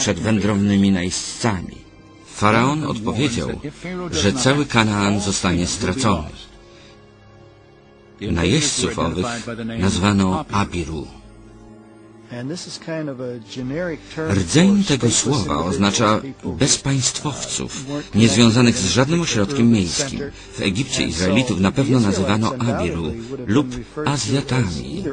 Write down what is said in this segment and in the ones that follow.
przed wędrownymi najeźdźcami. Faraon odpowiedział, że cały Kanaan zostanie stracony. Najeźdźców owych nazwano Abiru. Rdzeń tego słowa oznacza bezpaństwowców, niezwiązanych z żadnym ośrodkiem miejskim. W Egipcie Izraelitów na pewno nazywano Abiru lub Azjatami.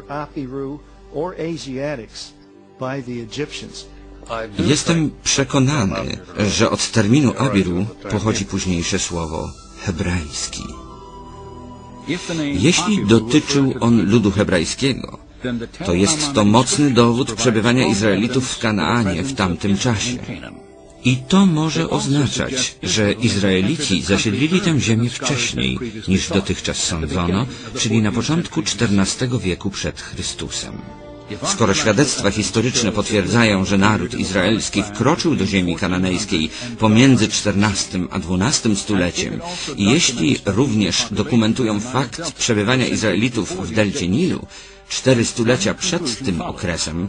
Jestem przekonany, że od terminu Abiru pochodzi późniejsze słowo hebrajski. Jeśli dotyczył on ludu hebrajskiego, to jest to mocny dowód przebywania Izraelitów w Kanaanie w tamtym czasie. I to może oznaczać, że Izraelici zasiedlili tę ziemię wcześniej niż dotychczas sądzono, czyli na początku XIV wieku przed Chrystusem. Skoro świadectwa historyczne potwierdzają, że naród izraelski wkroczył do ziemi kananejskiej pomiędzy XIV a XII stuleciem i jeśli również dokumentują fakt przebywania Izraelitów w delcie Nilu, cztery stulecia przed tym okresem,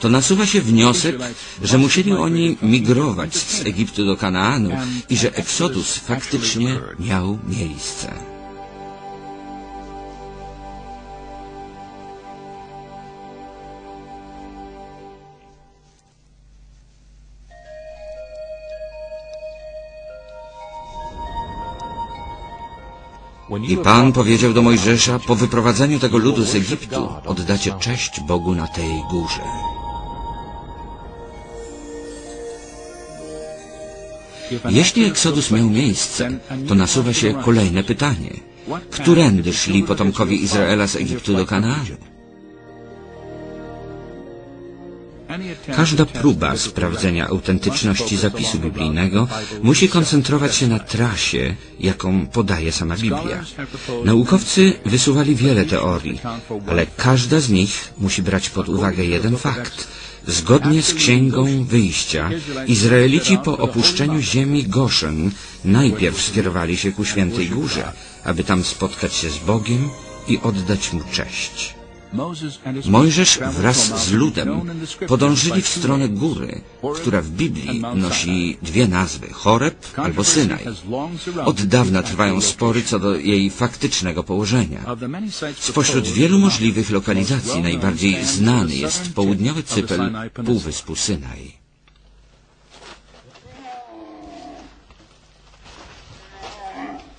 to nasuwa się wniosek, że musieli oni migrować z Egiptu do Kanaanu i że eksodus faktycznie miał miejsce. I Pan powiedział do Mojżesza, po wyprowadzeniu tego ludu z Egiptu oddacie cześć Bogu na tej górze. Jeśli Eksodus miał miejsce, to nasuwa się kolejne pytanie. Którędy szli potomkowie Izraela z Egiptu do Kanaanu? Każda próba sprawdzenia autentyczności zapisu biblijnego musi koncentrować się na trasie, jaką podaje sama Biblia. Naukowcy wysuwali wiele teorii, ale każda z nich musi brać pod uwagę jeden fakt. Zgodnie z Księgą Wyjścia, Izraelici po opuszczeniu ziemi Goszen najpierw skierowali się ku Świętej Górze, aby tam spotkać się z Bogiem i oddać Mu cześć. Mojżesz wraz z ludem podążyli w stronę góry, która w Biblii nosi dwie nazwy Choreb albo Synaj. Od dawna trwają spory co do jej faktycznego położenia. Spośród wielu możliwych lokalizacji najbardziej znany jest południowy cypel Półwyspu Synaj.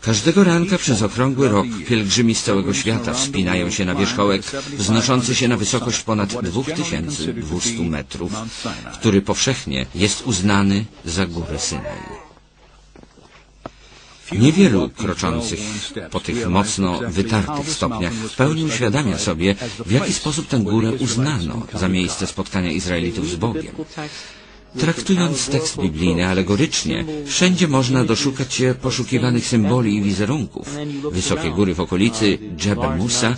Każdego ranka przez okrągły rok pielgrzymi z całego świata wspinają się na wierzchołek wznoszący się na wysokość ponad 2200 metrów, który powszechnie jest uznany za górę Synaj. Niewielu kroczących po tych mocno wytartych stopniach w pełni uświadamia sobie, w jaki sposób tę górę uznano za miejsce spotkania Izraelitów z Bogiem. Traktując tekst biblijny alegorycznie, wszędzie można doszukać się poszukiwanych symboli i wizerunków. Wysokie góry w okolicy Dżebel Musa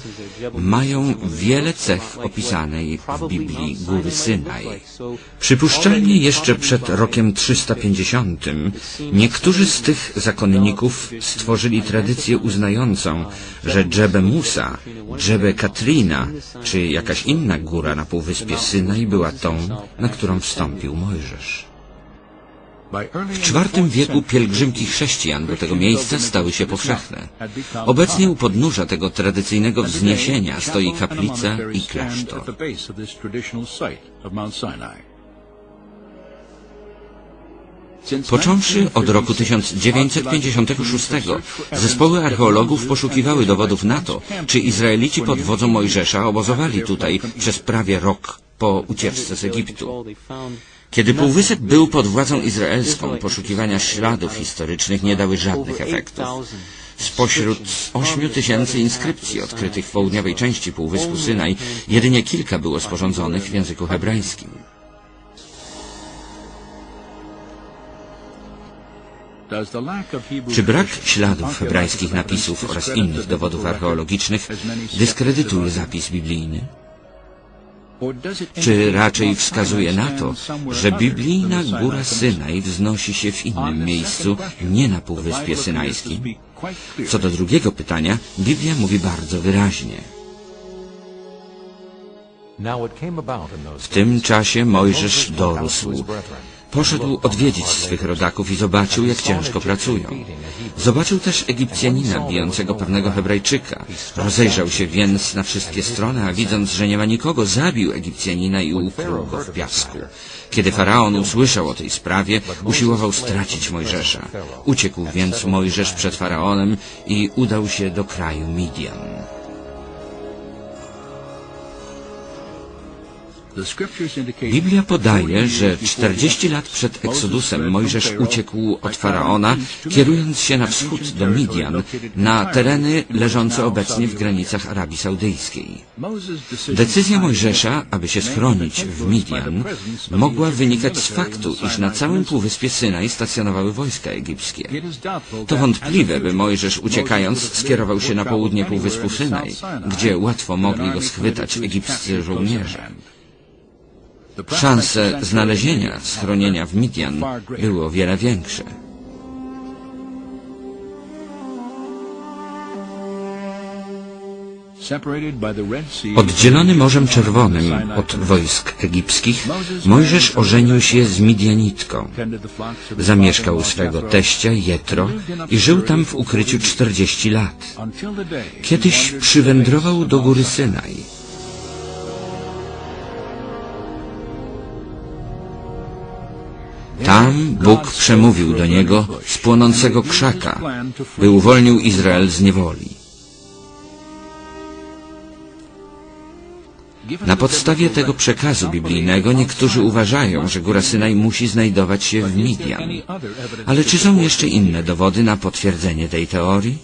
mają wiele cech opisanej w Biblii góry Synaj. Przypuszczalnie jeszcze przed rokiem 350 niektórzy z tych zakonników stworzyli tradycję uznającą, że Dżebe Musa, Dżebe Katrina czy jakaś inna góra na półwyspie Synaj była tą, na którą wstąpił Mojżesz. W IV wieku pielgrzymki chrześcijan do tego miejsca stały się powszechne. Obecnie u podnóża tego tradycyjnego wzniesienia stoi kaplica i klasztor. Począwszy od roku 1956 zespoły archeologów poszukiwały dowodów na to, czy Izraelici pod wodzą Mojżesza obozowali tutaj przez prawie rok po ucieczce z Egiptu. Kiedy Półwysep był pod władzą izraelską, poszukiwania śladów historycznych nie dały żadnych efektów. Spośród ośmiu tysięcy inskrypcji odkrytych w południowej części Półwyspu Synaj, jedynie kilka było sporządzonych w języku hebrajskim. Czy brak śladów hebrajskich napisów oraz innych dowodów archeologicznych dyskredytuje zapis biblijny? Czy raczej wskazuje na to, że biblijna góra Synaj wznosi się w innym miejscu, nie na Półwyspie Synajskim? Co do drugiego pytania, Biblia mówi bardzo wyraźnie. W tym czasie Mojżesz dorósł. Poszedł odwiedzić swych rodaków i zobaczył, jak ciężko pracują. Zobaczył też Egipcjanina bijącego pewnego Hebrajczyka. Rozejrzał się więc na wszystkie strony, a widząc, że nie ma nikogo, zabił Egipcjanina i ukrył go w piasku. Kiedy faraon usłyszał o tej sprawie, usiłował stracić Mojżesza. Uciekł więc Mojżesz przed faraonem i udał się do kraju Midian. Biblia podaje, że 40 lat przed Eksodusem Mojżesz uciekł od Faraona, kierując się na wschód do Midian, na tereny leżące obecnie w granicach Arabii Saudyjskiej. Decyzja Mojżesza, aby się schronić w Midian, mogła wynikać z faktu, iż na całym półwyspie Synaj stacjonowały wojska egipskie. To wątpliwe, by Mojżesz uciekając skierował się na południe półwyspu Synaj, gdzie łatwo mogli go schwytać egipscy żołnierze. Szanse znalezienia schronienia w Midian były o wiele większe. Oddzielony Morzem Czerwonym od wojsk egipskich, Mojżesz ożenił się z Midianitką. Zamieszkał u swego teścia Jetro i żył tam w ukryciu 40 lat. Kiedyś przywędrował do góry Synaj. Tam Bóg przemówił do niego z płonącego krzaka, by uwolnił Izrael z niewoli. Na podstawie tego przekazu biblijnego niektórzy uważają, że góra Synaj musi znajdować się w Midian. Ale czy są jeszcze inne dowody na potwierdzenie tej teorii?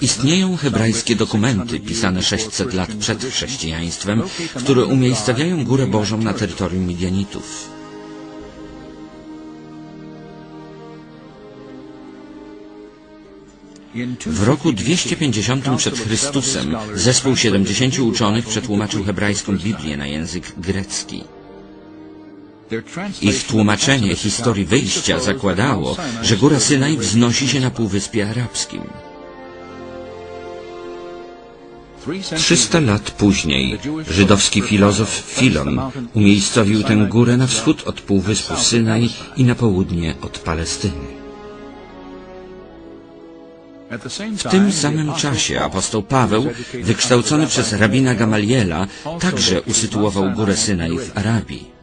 Istnieją hebrajskie dokumenty pisane 600 lat przed chrześcijaństwem, które umiejscawiają Górę Bożą na terytorium Midianitów. W roku 250 przed Chrystusem zespół 70 uczonych przetłumaczył hebrajską Biblię na język grecki. Ich tłumaczenie historii wyjścia zakładało, że góra Synaj wznosi się na Półwyspie Arabskim. 300 lat później żydowski filozof Filon umiejscowił tę górę na wschód od Półwyspu Synaj i na południe od Palestyny. W tym samym czasie apostoł Paweł, wykształcony przez rabina Gamaliela, także usytuował górę Synaj w Arabii.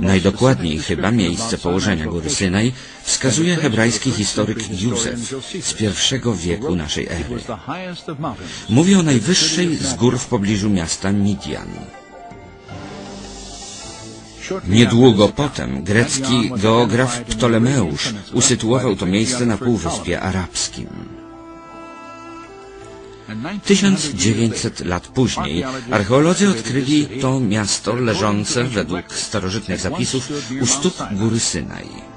Najdokładniej chyba miejsce położenia góry Synaj wskazuje hebrajski historyk Józef z pierwszego wieku naszej ery. Mówi o najwyższej z gór w pobliżu miasta Midian. Niedługo potem grecki geograf Ptolemeusz usytuował to miejsce na Półwyspie Arabskim. 1900 lat później archeolodzy odkryli to miasto leżące według starożytnych zapisów u stóp góry Synaj.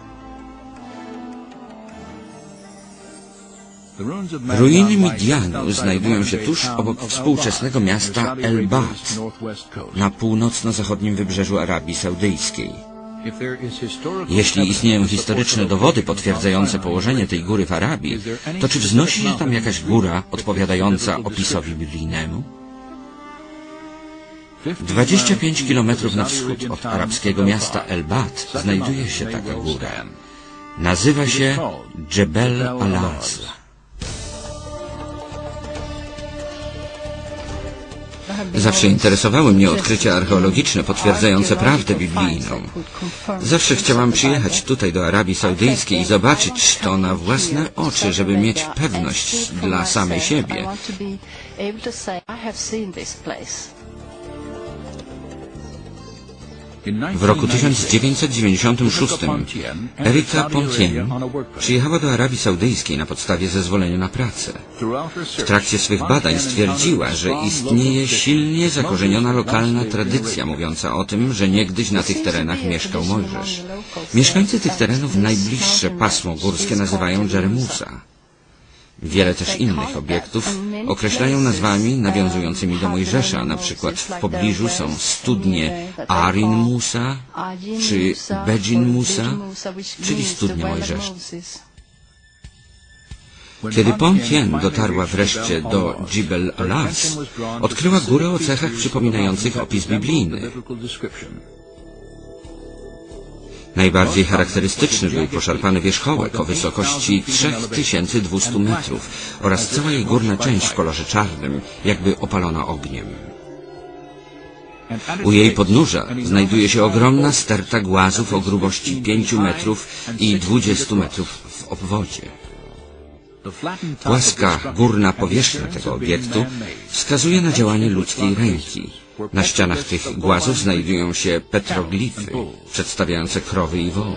Ruiny Midianu znajdują się tuż obok współczesnego miasta El-Bad na północno-zachodnim wybrzeżu Arabii Saudyjskiej. Jeśli istnieją historyczne dowody potwierdzające położenie tej góry w Arabii, to czy wznosi się tam jakaś góra odpowiadająca opisowi biblijnemu? 25 kilometrów na wschód od arabskiego miasta El-Bad znajduje się taka góra. Nazywa się Jebel Al-Azla. Zawsze interesowały mnie odkrycia archeologiczne potwierdzające prawdę biblijną. Zawsze chciałam przyjechać tutaj do Arabii Saudyjskiej i zobaczyć to na własne oczy, żeby mieć pewność dla samej siebie. W roku 1996 Erika Pontien przyjechała do Arabii Saudyjskiej na podstawie zezwolenia na pracę. W trakcie swych badań stwierdziła, że istnieje silnie zakorzeniona lokalna tradycja mówiąca o tym, że niegdyś na tych terenach mieszkał Mojżesz. Mieszkańcy tych terenów najbliższe pasmo górskie nazywają Jeremusa. Wiele też innych obiektów określają nazwami nawiązującymi do Mojżesza, na przykład w pobliżu są studnie Arin Musa czy Bejin Musa, czyli studnie Mojżesza. Kiedy Pontien dotarła wreszcie do Jibel Alas, odkryła górę o cechach przypominających opis biblijny. Najbardziej charakterystyczny był poszarpany wierzchołek o wysokości 3200 metrów oraz cała jej górna część w kolorze czarnym, jakby opalona ogniem. U jej podnóża znajduje się ogromna sterta głazów o grubości 5 metrów i 20 metrów w obwodzie. Płaska górna powierzchnia tego obiektu wskazuje na działanie ludzkiej ręki. Na ścianach tych głazów znajdują się petroglify przedstawiające krowy i woły.